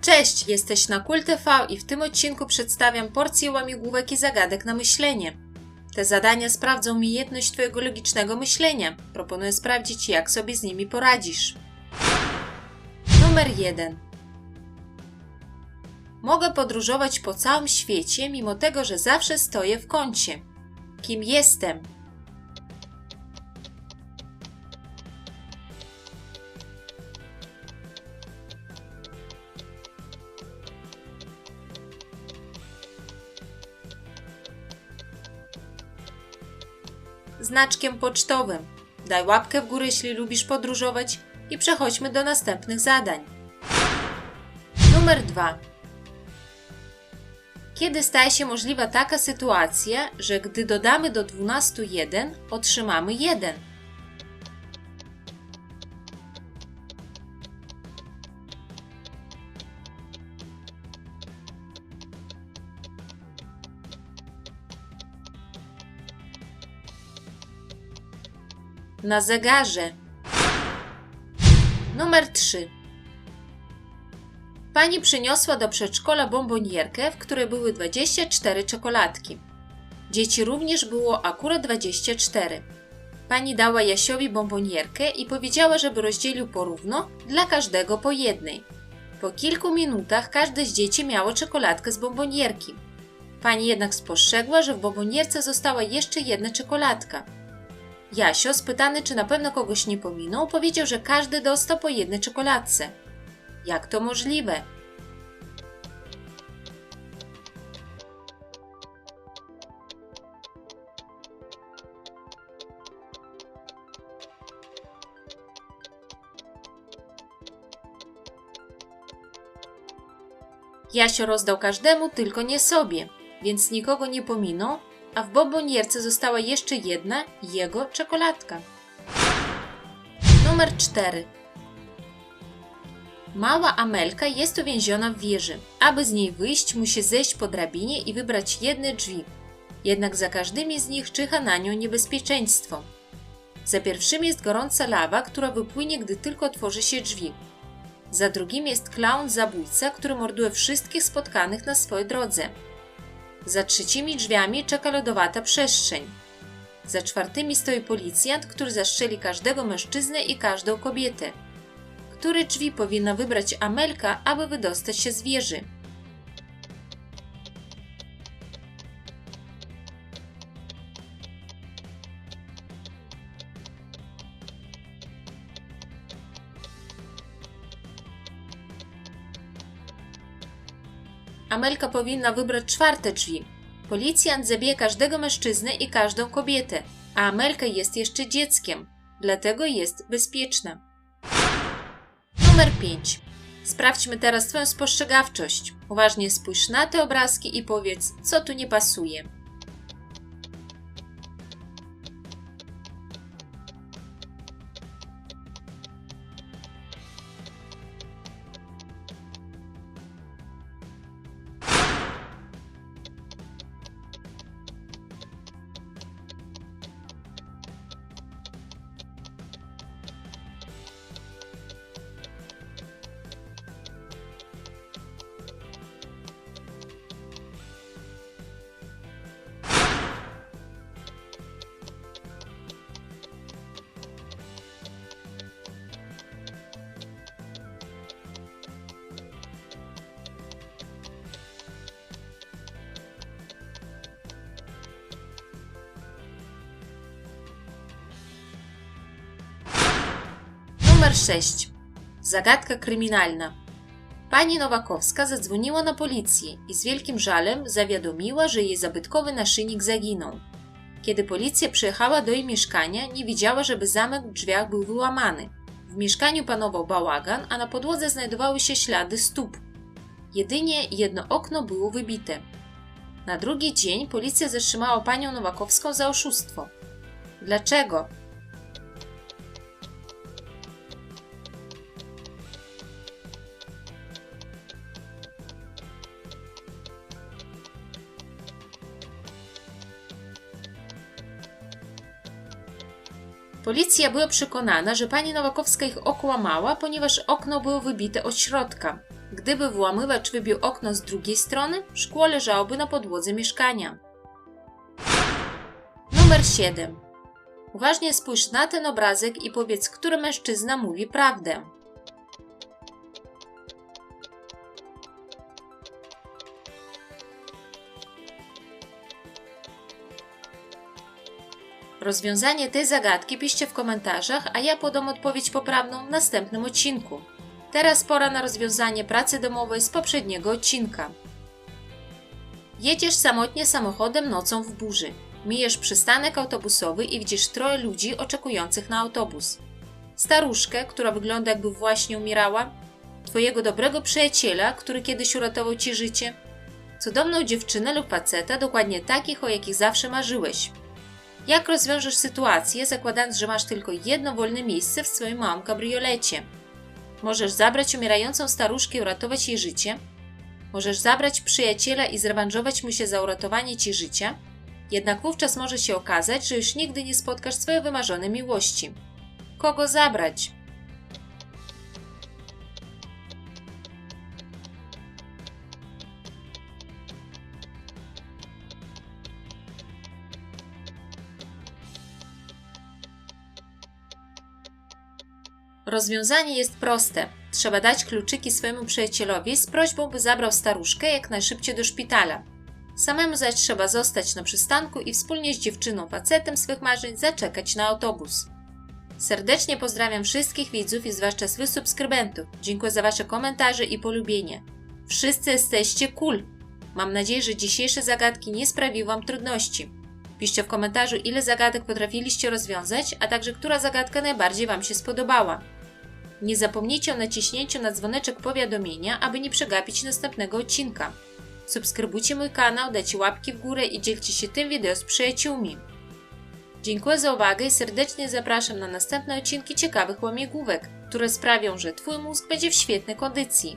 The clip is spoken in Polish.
Cześć, jesteś na Kult TV i w tym odcinku przedstawiam porcję łamigłówek i zagadek na myślenie. Te zadania sprawdzą umiejętność Twojego logicznego myślenia. Proponuję sprawdzić, jak sobie z nimi poradzisz. Numer 1. Mogę podróżować po całym świecie, mimo tego, że zawsze stoję w kącie. Kim jestem? Znaczkiem pocztowym. Daj łapkę w górę, jeśli lubisz podróżować i przechodźmy do następnych zadań. Numer 2. Kiedy staje się możliwa taka sytuacja, że gdy dodamy do 12 1, otrzymamy 1? Na zegarze. Numer 3. Pani przyniosła do przedszkola bombonierkę, w której były 24 czekoladki. Dzieci również było akurat 24. Pani dała Jasiowi bombonierkę i powiedziała, żeby rozdzielił porówno dla każdego po jednej. Po kilku minutach każde z dzieci miało czekoladkę z bombonierki. Pani jednak spostrzegła, że w bombonierce została jeszcze jedna czekoladka. Jasio, spytany, czy na pewno kogoś nie pominął, powiedział, że każdy dostał po jednej czekoladce. Jak to możliwe? Jasio rozdał każdemu, tylko nie sobie, więc nikogo nie pominął, a w bombonierce została jeszcze jedna jego czekoladka. Numer 4. Mała Amelka jest uwięziona w wieży. Aby z niej wyjść, musi zejść po drabinie i wybrać jedne drzwi. Jednak za każdymi z nich czyha na nią niebezpieczeństwo. Za pierwszym jest gorąca lawa, która wypłynie, gdy tylko otworzy się drzwi. Za drugim jest klaun zabójca, który morduje wszystkich spotkanych na swojej drodze. Za trzecimi drzwiami czeka lodowata przestrzeń. Za czwartymi stoi policjant, który zastrzeli każdego mężczyznę i każdą kobietę. Które drzwi powinna wybrać Amelka, aby wydostać się z wieży? Amelka powinna wybrać czwarte drzwi. Policjant zabije każdego mężczyznę i każdą kobietę, a Amelka jest jeszcze dzieckiem, dlatego jest bezpieczna. Numer 5. Sprawdźmy teraz Twoją spostrzegawczość. Uważnie spójrz na te obrazki i powiedz, co tu nie pasuje. Numer 6. Zagadka kryminalna. Pani Nowakowska zadzwoniła na policję i z wielkim żalem zawiadomiła, że jej zabytkowy naszyjnik zaginął. Kiedy policja przyjechała do jej mieszkania, nie widziała, żeby zamek w drzwiach był wyłamany. W mieszkaniu panował bałagan, a na podłodze znajdowały się ślady stóp. Jedynie jedno okno było wybite. Na drugi dzień policja zatrzymała panią Nowakowską za oszustwo. Dlaczego? Policja była przekonana, że pani Nowakowska ich okłamała, ponieważ okno było wybite od środka. Gdyby włamywacz wybił okno z drugiej strony, szkło leżałoby na podłodze mieszkania. Numer 7. Uważnie spójrz na ten obrazek i powiedz, który mężczyzna mówi prawdę. Rozwiązanie tej zagadki piszcie w komentarzach, a ja podam odpowiedź poprawną w następnym odcinku. Teraz pora na rozwiązanie pracy domowej z poprzedniego odcinka. Jedziesz samotnie samochodem nocą w burzy. Mijesz przystanek autobusowy i widzisz troje ludzi oczekujących na autobus. Staruszkę, która wygląda jakby właśnie umierała, twojego dobrego przyjaciela, który kiedyś uratował ci życie, cudowną dziewczynę lub faceta, dokładnie takich, o jakich zawsze marzyłeś. Jak rozwiążesz sytuację, zakładając, że masz tylko jedno wolne miejsce w swoim małym kabriolecie? Możesz zabrać umierającą staruszkę i uratować jej życie. Możesz zabrać przyjaciela i zrewanżować mu się za uratowanie ci życia. Jednak wówczas może się okazać, że już nigdy nie spotkasz swojej wymarzonej miłości. Kogo zabrać? Rozwiązanie jest proste. Trzeba dać kluczyki swojemu przyjacielowi z prośbą, by zabrał staruszkę jak najszybciej do szpitala. Samemu zaś trzeba zostać na przystanku i wspólnie z dziewczyną facetem swych marzeń zaczekać na autobus. Serdecznie pozdrawiam wszystkich widzów i zwłaszcza swych subskrybentów. Dziękuję za Wasze komentarze i polubienie. Wszyscy jesteście cool. Mam nadzieję, że dzisiejsze zagadki nie sprawiły Wam trudności. Piszcie w komentarzu, ile zagadek potrafiliście rozwiązać, a także która zagadka najbardziej Wam się spodobała. Nie zapomnijcie o naciśnięciu na dzwoneczek powiadomienia, aby nie przegapić następnego odcinka. Subskrybujcie mój kanał, dajcie łapki w górę i dzielcie się tym wideo z przyjaciółmi. Dziękuję za uwagę i serdecznie zapraszam na następne odcinki ciekawych łamigłówek, które sprawią, że Twój mózg będzie w świetnej kondycji.